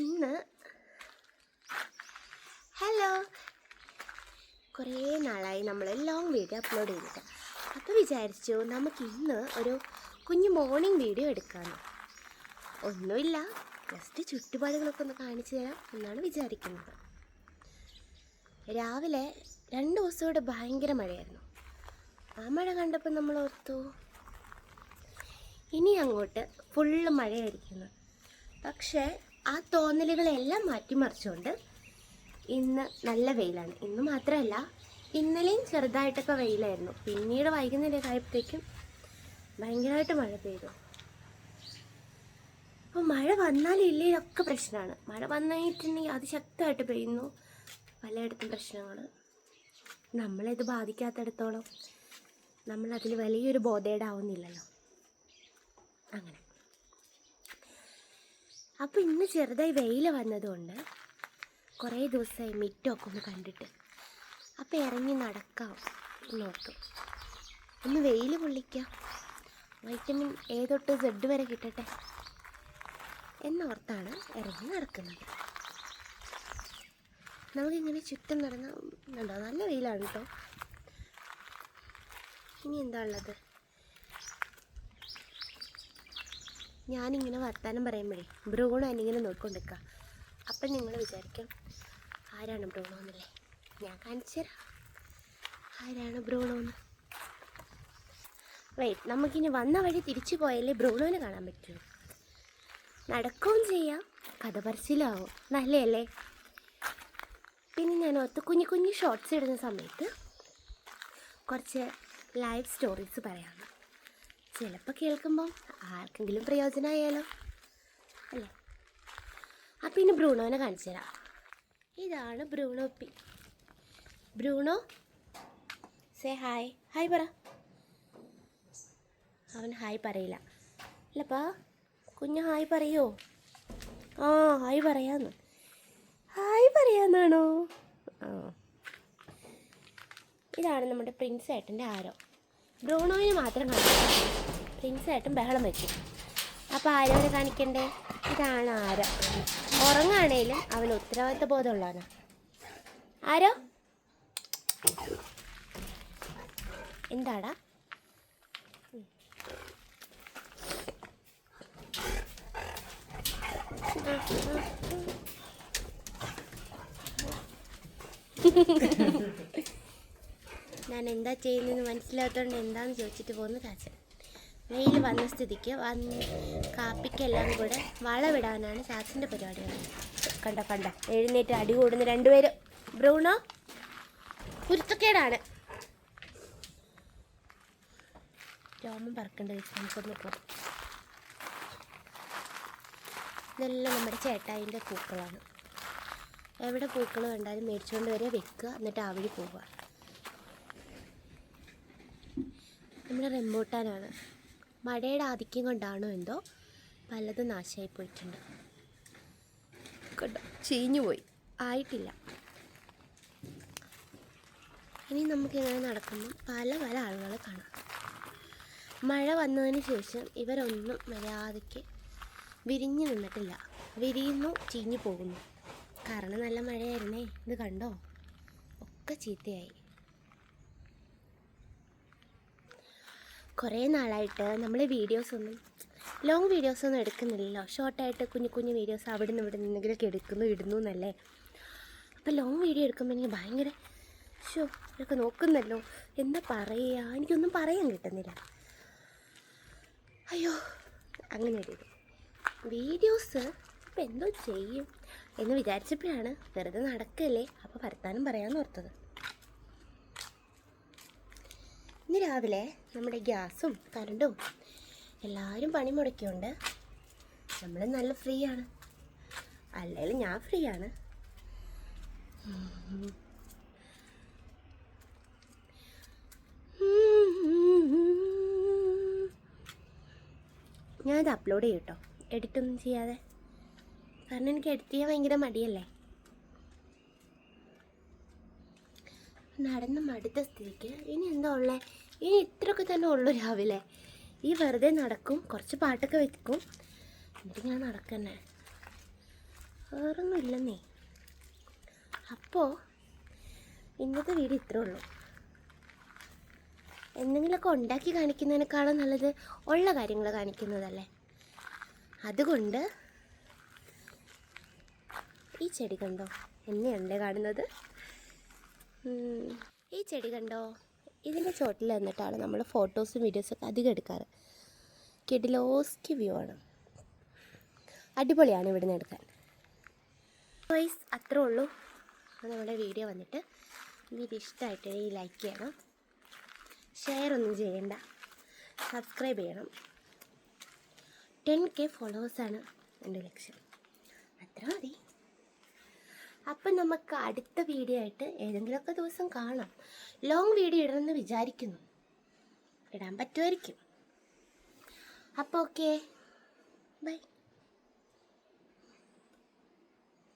ഇന്ന് ഹലോ കുറേ നാളായി നമ്മൾ ലോങ് വീഡിയോ അപ്ലോഡ് ചെയ്തിട്ട്. അപ്പോൾ വിചാരിച്ചു നമുക്ക് ഇന്ന് ഒരു കുഞ്ഞു മോർണിംഗ് വീഡിയോ എടുക്കാമെന്ന് ഒന്നുമില്ല. ജസ്റ്റ് ചുറ്റുപാടുകളൊക്കെ ഒന്ന് കാണിച്ചു തരാം എന്നാണ് വിചാരിക്കുന്നത്. രാവിലെ രണ്ട് ദിവസം ഇവിടെ ഭയങ്കര മഴയായിരുന്നു. ആ മഴ കണ്ടപ്പോൾ നമ്മൾ ഓർത്തു ഇനി അങ്ങോട്ട് ഫുള്ള് മഴയായിരിക്കുന്നു. പക്ഷേ ആ തോന്നലുകളെല്ലാം മാറ്റിമറിച്ചുകൊണ്ട് ഇന്ന് നല്ല വെയിലാണ്. ഇന്ന് മാത്രമല്ല ഇന്നലെയും ചെറുതായിട്ടൊക്കെ വെയിലായിരുന്നു. പിന്നീട് വൈകുന്നേരം ആയപ്പോഴത്തേക്കും ഭയങ്കരമായിട്ട് മഴ പെയ്തു. അപ്പോൾ മഴ വന്നാലും ഇല്ലേലൊക്കെ പ്രശ്നമാണ്. മഴ വന്നിട്ടുണ്ടെങ്കിൽ അതിശക്തമായിട്ട് പെയ്യുന്നു പലയിടത്തും പ്രശ്നങ്ങൾ നമ്മളിത് ബാധിക്കാത്തിടത്തോളം നമ്മളതിൽ വലിയൊരു ബോധേടാവുന്നില്ലല്ലോ. അപ്പോൾ ഇന്ന് ചെറുതായി വെയിൽ വന്നതുകൊണ്ട് കുറേ ദിവസമായി മിറ്റമൊക്കെ ഒന്ന് കണ്ടിട്ട്. അപ്പോൾ ഇറങ്ങി നടക്കാം എന്നോർത്തു. ഒന്ന് വെയിൽ കൊള്ളിക്കാം വൈറ്റമിൻ എ തൊട്ട് സെഡ് വരെ കിട്ടട്ടെ എന്നോർത്താണ് ഇറങ്ങി നടക്കുന്നത്. നമുക്കിങ്ങനെ ചുറ്റും നടന്ന ഉണ്ടോ നല്ല വെയിലാണ് കേട്ടോ ഇനി എന്താ ഉള്ളത്? ഞാനിങ്ങനെ വർത്താനം പറയുമ്പോഴേ ബ്രൂണോ എന്നിങ്ങനെ നോക്കിക്കൊണ്ടിരിക്കുക അപ്പം നിങ്ങൾ വിചാരിക്കും ആരാണ് ബ്രൂണോ എന്നല്ലേ ഞാൻ കാണിച്ചു തരാം. ആരാണ് ബ്രൂണോ എന്ന് വെയിറ്റ് നമുക്കിനി വന്ന വഴി തിരിച്ചു പോയാലേ ബ്രൂണോനെ കാണാൻ പറ്റുമോ നടക്കുകയും ചെയ്യാം കഥ പറച്ചിലാവും നല്ലതല്ലേ പിന്നെ ഞാൻ ഒത്ത് കുഞ്ഞു കുഞ്ഞു ഷോർട്സ് ഇടുന്ന സമയത്ത് കുറച്ച് ലൈവ് സ്റ്റോറീസ് പറയാം. ചിലപ്പോൾ കേൾക്കുമ്പം ആർക്കെങ്കിലും പ്രയോജനമായാലോ അല്ലേ? അപ്പം ഇനി ബ്രൂണോനെ കാണിച്ചു തരാം. ഇതാണ് ബ്രൂണോ പി ബ്രൂണോ? സേ ഹായ് ഹായ് പറ. അവൻ ഹായ് പറയില്ല. അല്ലപ്പാ കുഞ്ഞു ഹായ് പറയോ? ആ ഹായ് പറയാന്ന്. ഹായ് പറയാന്നാണോ? ആ. ഇതാണ് നമ്മുടെ പ്രിൻസ് ഏട്ടന്റെ ആരോ. ബ്രൂണോയിന് മാത്രം കാണിക്കാം പ്രിൻസായിട്ടും ബഹളം വെച്ചു അപ്പോൾ ആരോനെ കാണിക്കണ്ടേ? ഇതാണ് ആര. ഉറങ്ങാണേലും അവന് ഉത്തരവാദിത്ത ബോധമുള്ളതാണ് ആരോ? എന്താടാ? ഞാൻ എന്താ ചെയ്യുന്നതെന്ന് മനസ്സിലാത്തതുകൊണ്ട് എന്താണെന്ന് ചോദിച്ചിട്ട് പോകുന്നു കാച്ചൻ വെയിൽ വന്ന സ്ഥിതിക്ക് വന്ന് കാപ്പിക്കെല്ലാം കൂടെ വളവിടാനാണ് ചാച്ചന്റെ പരിപാടി കണ്ട കണ്ട? എഴുന്നേറ്റ് അടി കൂടുന്ന രണ്ടുപേരും. ബ്രൂണോ? കുരുത്തക്കേടാണ്. രോമം പറക്കേണ്ടത് നമുക്കൊന്ന് പോകും. ഇതെല്ലാം നമ്മുടെ ചേട്ടായിന്റെ പൂക്കളാണ്. എവിടെ പൂക്കൾ കണ്ടാലും മേടിച്ചുകൊണ്ട് വരെ വെക്കുക എന്നിട്ട് ആ പോവുക. നമ്മുടെ റെമ്പൂട്ടാനാണ് മഴയുടെ ആധിക്യം കൊണ്ടാണോ എന്തോ പലതും നാശമായി പോയിട്ടുണ്ട്. കണ്ടോ? ചീഞ്ഞു പോയി. ആയിട്ടില്ല. ഇനി നമുക്കിങ്ങനെ നടക്കുമ്പോൾ പല പല ആളുകളെ കാണാം. മഴ വന്നതിന് ശേഷം ഇവരൊന്നും മര്യാദയ്ക്ക് വിരിഞ്ഞു നിന്നിട്ടില്ല. വിരിയുന്നു ചീഞ്ഞു പോകുന്നു. കാരണം നല്ല മഴയായിരുന്നേ. ഇത് കണ്ടോ? ഒക്കെ ചീത്തയായി. കുറേ നാളായിട്ട് നമ്മൾ വീഡിയോസൊന്നും ലോങ് വീഡിയോസൊന്നും എടുക്കുന്നില്ലല്ലോ. ഷോർട്ടായിട്ട് കുഞ്ഞു കുഞ്ഞു വീഡിയോസ് അവിടെ നിന്ന് ഇവിടെ നിന്നെങ്കിലൊക്കെ എടുക്കുന്നു ഇടുന്നു എന്നല്ലേ? അപ്പോൾ ലോങ് വീഡിയോ എടുക്കുമ്പോൾ എനിക്ക് ഭയങ്കര ഷോ ഇതൊക്കെ നോക്കുന്നല്ലോ. എന്താ പറയുക എനിക്കൊന്നും പറയാൻ കിട്ടുന്നില്ല. അയ്യോ അങ്ങനെ ഒരു വീഡിയോസ് ഇപ്പം എന്തോ ചെയ്യും എന്ന് വിചാരിച്ചപ്പോഴാണ് വെറുതെ നടക്കല്ലേ? അപ്പോൾ വർത്താനം പറയാമെന്ന് ഓർത്തത്. രാവിലെ നമ്മുടെ ഗ്യാസും കറണ്ടും എല്ലാവരും പണി മുടക്കിയുണ്ട് നമ്മൾ നല്ല ഫ്രീ ആണ് അല്ലെങ്കിൽ ഞാൻ ഫ്രീ ആണ് ഞാനത് അപ്ലോഡ് ചെയ്യും കേട്ടോ എഡിറ്റൊന്നും ചെയ്യാതെ. കാരണം എനിക്ക് എഡിറ്റ് ചെയ്യാൻ ഭയങ്കര മടിയല്ലേ? നടന്ന് മടുത്ത സ്ഥിതിക്ക് ഇനി എന്താ ഉള്ളേ? ഇനി ഇത്രയൊക്കെ തന്നെ ഉള്ളൂ രാവിലെ. ഈ വെറുതെ നടക്കും കുറച്ച് പാട്ടൊക്കെ വെക്കും. എന്നിട്ട് ഞാൻ നടക്കന്നെ. വേറൊന്നും ഇല്ലെന്നേ അപ്പോൾ ഇന്നത്തെ വീഡിയോ ഇത്രേ ഉള്ളൂ. എന്തെങ്കിലുമൊക്കെ ഉണ്ടാക്കി കാണിക്കുന്നതിനേക്കാളും നല്ലത് ഉള്ള കാര്യങ്ങൾ കാണിക്കുന്നതല്ലേ? അതുകൊണ്ട് ഈ ചെടി കണ്ടോ? എന്നെയല്ലേ കാണുന്നത്? ഈ ചെടി കണ്ടോ? ഇതിന്റെ ചോട്ടിൽ നിന്നിട്ടാണ് നമ്മൾ ഫോട്ടോസും വീഡിയോസൊക്കെ അധികം എടുക്കാറ്. കെഡിലോസ്കി വ്യൂ ആണ്. അടിപൊളിയാണ് ഇവിടുന്ന് എടുക്കാൻ. വൈസ് അത്രേ ഉള്ളൂ. നമ്മുടെ വീഡിയോ വന്നിട്ട്. വീഡിയോ ഈ ലൈക്ക് ചെയ്യണം. ഷെയർ ഒന്നും ചെയ്യണ്ട. സബ്സ്ക്രൈബ് ചെയ്യണം. ടെൻ കെ ഫോളോവേഴ്സാണ് എന്റെ ലക്ഷ്യം. അത്ര മതി. അപ്പം നമുക്ക് അടുത്ത വീഡിയോ ആയിട്ട് ഏതെങ്കിലുമൊക്കെ ദിവസം കാണാം. ലോങ് വീഡിയോ ഇടണമെന്ന് വിചാരിക്കുന്നു. ഇടാൻ പറ്റുമായിരിക്കും. അപ്പോൾ ഓക്കെ ബൈ